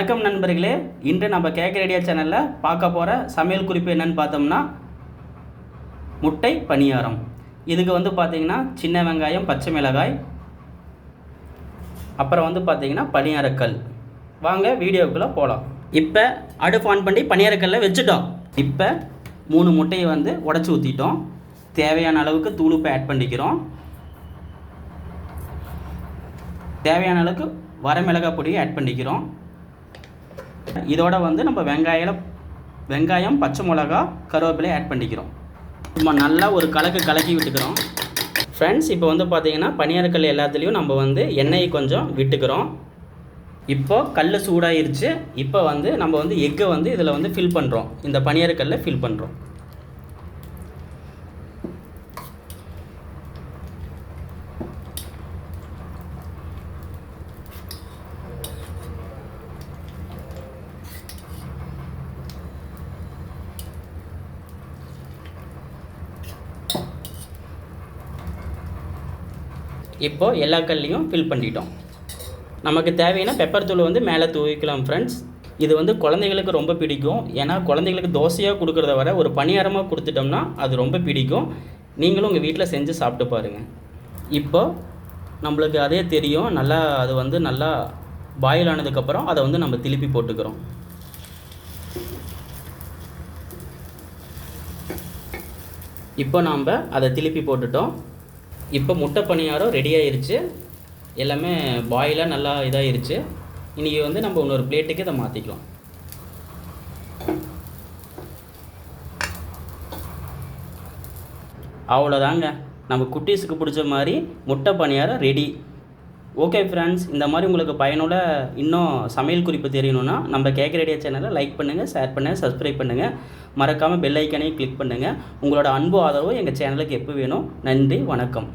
வணக்கம் நண்பர்களே. இன்று நம்ம கேக் ரேடியோ சேனலில் பார்க்க போகிற சமையல் குறிப்பு என்னன்னு பார்த்தோம்னா முட்டை பணியாரம். இதுக்கு வந்து பார்த்தீங்கன்னா சின்ன வெங்காயம் பச்சை மிளகாய் அப்புறம் வந்து பார்த்தீங்கன்னா பணியாரக்கல். வாங்க வீடியோக்குள்ளே போகலாம் இப்போ அடுப்பு ஆன் பண்ணி பணியாரக்கல்ல வச்சுட்டோம். இப்போ மூணு முட்டையை வந்து உடச்சி ஊற்றிட்டோம் தேவையான அளவுக்கு தூளுப்பை ஆட் பண்ணிக்கிறோம். தேவையான அளவுக்கு வரமிளகாய் பொடியை ஆட் பண்ணிக்கிறோம். இதோட வந்து நம்ம வெங்காயம் வெங்காயம் பச்சை மிளகா கருவேப்பிலை ஆட் பண்ணிக்கிறோம். நம்ம நல்லா ஒரு கலக்கு கலக்கி விட்டுக்கிறோம். ஃப்ரெண்ட்ஸ் இப்போ வந்து பார்த்திங்கன்னா பனியாரக்கல் எல்லாத்துலேயும் நம்ம வந்து எண்ணெயை கொஞ்சம் விட்டுக்கிறோம். இப்போ கல் சூடாயிருச்சு. இப்போ வந்து நம்ம வந்து எக்கை வந்து இதில் வந்து ஃபில் பண்ணுறோம் இந்த பனியாரக்கல்லை ஃபில் பண்ணுறோம் இப்போது எல்லா கல்லையும் ஃபில் பண்ணிட்டோம். நமக்கு தேவையான பெப்பர் தூள் வந்து மேலே தூவிக்கலாம் ஃப்ரெண்ட்ஸ் இது வந்து குழந்தைகளுக்கு ரொம்ப பிடிக்கும். ஏன்னா குழந்தைகளுக்கு தோசையாக கொடுக்குறத விட ஒரு பணியாரமாக கொடுத்துட்டோம்னா அது ரொம்ப பிடிக்கும். நீங்களும் உங்கள் வீட்டில் செஞ்சு சாப்பிட்டு பாருங்கள் இப்போ நம்மளுக்கு அதே தெரியும். நல்லா அது வந்து நல்லா பாயில் ஆனதுக்கப்புறம் அதை வந்து நம்ம திருப்பி போட்டுக்கிறோம். இப்போ நாம் அதை திருப்பி போட்டுட்டோம். இப்போ முட்டை பணியாரம் ரெடி ஆயிருச்சு. எல்லாமே பாயிலாக நல்லா இதாகிருச்சு இன்றைக்கி வந்து நம்ம இன்னொரு பிளேட்டுக்கு இதை மாற்றிக்கலாம் அவ்வளோதாங்க. நம்ம குட்டீஸுக்கு பிடிச்ச மாதிரி முட்டை பணியாரம் ரெடி ஓகே ஃப்ரெண்ட்ஸ் இந்த மாதிரி உங்களுக்கு பயனுள்ள இன்னும் சமையல் குறிப்பு தெரியணும்னா நம்ம கேக் சேனலை லைக் பண்ணுங்கள் ஷேர் பண்ணுங்கள் சப்ஸ்கிரைப் பண்ணுங்கள் மறக்காமல் பெல் ஐக்கனையும் கிளிக் பண்ணுங்கள் உங்களோட அன்பு ஆதரவு எங்கள் சேனலுக்கு எப்போ வேணும்? நன்றி வணக்கம்.